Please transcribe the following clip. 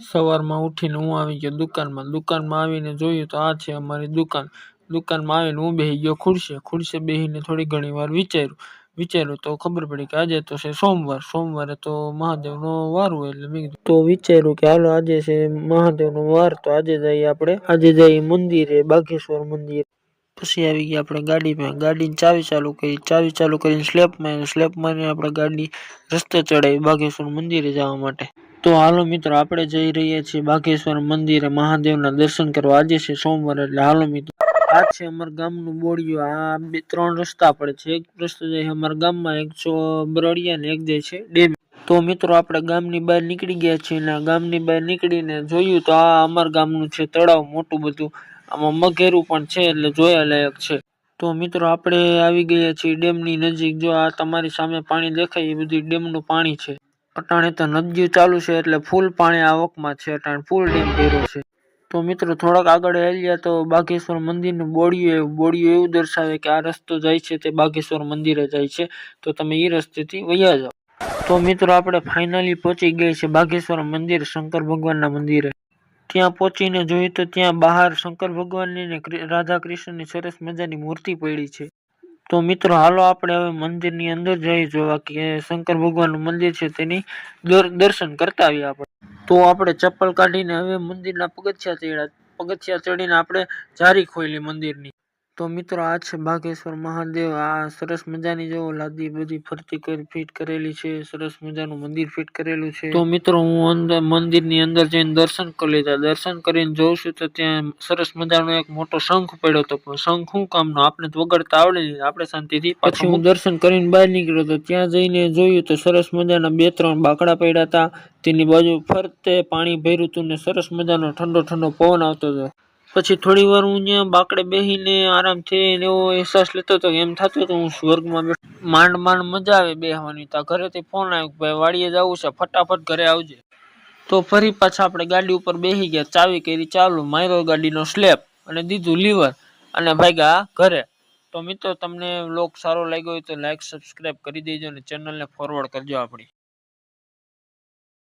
સવારમાં ઉઠીને હું આવી ગયો દુકાનમાં. દુકાનમાં આવીને જોયું તો આ છે અમારી દુકાન. દુકાનમાં આવીને હું બેસી ગયો ખુરશે. ખુરશે બેસીને થોડી ઘણી વાર વિચાર્યું. વિચાર્યું તો ખબર પડી કે આજે તો છે સોમવાર. સોમવારે તો મહાદેવનો વાર હોય એટલે મેં તો વિચાર્યું કે હાલો આજે છે મહાદેવનો વાર તો આજે જઈએ આપણે. આજે જઈએ મંદિરે બાગેશ્વર મંદિર. પછી આવી ગયા આપણે ગાડીમાં. ગાડીની ચાવી ચાલુ કરી. ચાવી ચાલુ કરીને સ્લેપ મારી સ્લેપ મારીને આપણે ગાડી રસ્તે ચડાવી બાગેશ્વર મંદિરે જવા માટે. તો હાલો મિત્રો, આપણે જઈ રહ્યા છીએ બાગેશ્વર મંદિરે. મહાદેવના દર્શન કરવા. આજે છે સોમવાર એટલે હાલો મિત્રો. આ છે અમારા ગામનું બોડિયું. આ બે, ત્રણ રસ્તા પડે છે. એક રસ્તો જાય અમારા ગામમાં, એક છો બરડિયા ને એક જાય છે, ડેમ. તો મિત્રો, આપણે ગામની બહાર નીકળી ગયા છીએ અને ગામની બહાર નીકળીને જોયું તો આ અમારા ગામનું છે તળાવ, મોટું બધું. આમાં મઘેરું પણ છે એટલે જોયા લાયક છે. તો મિત્રો, આપણે આવી ગયા છીએ ડેમની નજીક. જો આ તમારી સામે પાણી દેખાય, એ બધું ડેમનું પાણી છે. અટાણે તો નદીઓ ચાલુ છે એટલે ફૂલ પાણી આવકમાં છે, અટાણે ફૂલ ડેમ ભર્યો છે. તો મિત્રો, થોડાક આગળ હેલ્યા તો બાગેશ્વર મંદિરનું બોડીયું એવું બોડીયું એવું દર્શાવે કે આ રસ્તો જાય છે તે બાગેશ્વર મંદિરે જાય છે. તો તમે એ રસ્તેથી વયા જાઓ. તો મિત્રો, આપણે ફાઇનલી પહોંચી ગઈ છે બાગેશ્વર મંદિર શંકર ભગવાનના મંદિરે. ત્યાં પહોંચીને જોયું તો ત્યાં બહાર શંકર ભગવાનની ને રાધા કૃષ્ણની સરસ મજાની મૂર્તિ પડી છે. તો મિત્રો, હાલો આપણે હવે મંદિરની અંદર જઈ જોવા કે શંકર ભગવાનનું મંદિર છે તેની દર- દર્શન કરતા આવીએ આપણે. તો આપણે ચપ્પલ કાઢીને હવે મંદિરના પગથિયા ચડ્યા, પગથિયા ચડીને આપણે જારી ખોલી મંદિરની. તો મિત્રો આ છે બાગેશ્વર મહાદેવ. આ સરસ મજાની જો લાદી બધી ફરતી કરી ફિટ કરેલી છે. સરસ મજાનું મંદિર ફિટ કરેલું છે. તો મિત્રો હું અંદર મંદિરની અંદર જઈને દર્શન કરી લીધા. દર્શન કરીને જોઉં છું તો ત્યાં સરસ મજાનો એક મોટો શંખ પડ્યો હતો. પણ શંખ શું કામનો? આપણે તો વગડતા આવડે નહીં. આપણે શાંતિથી પછી હું દર્શન કરીને બહાર નીકળ્યો તો ત્યાં જઈને જોયું તો સરસ મજાના બે ત્રણ બાકડા પડ્યા હતા. તેની બાજુ ફરતે પાણી ભર્યું હતું ને સરસ મજાનો ઠંડો ઠંડો પવન આવતો હતો. પછી થોડી વાર હું ત્યાં બાકડે બેસીને આરામથી એવો અહેસાસ લેતો હતો એમ થતું હતું હું સ્વર્ગમાં માંડ માંડ મજા આવે બેહવાની. તા ઘરેથી ફોન આવ્યો ભાઈ વાડીએ જવું છે, ફટાફટ ઘરે આવજે. તો ફરી પાછા આપણે ગાડી ઉપર બેસી ગયા, ચાવી કરી, ચાલુ, માર્યો ગાડીનો સ્લેપ અને દીધું લીવર અને ભાગ્યા ઘરે. તો મિત્રો, તમને વ્લોગ સારો લાગ્યો હોય તો લાઈક સબસ્ક્રાઈબ કરી દેજો અને ચેનલને ફોરવર્ડ કરજો આપણી.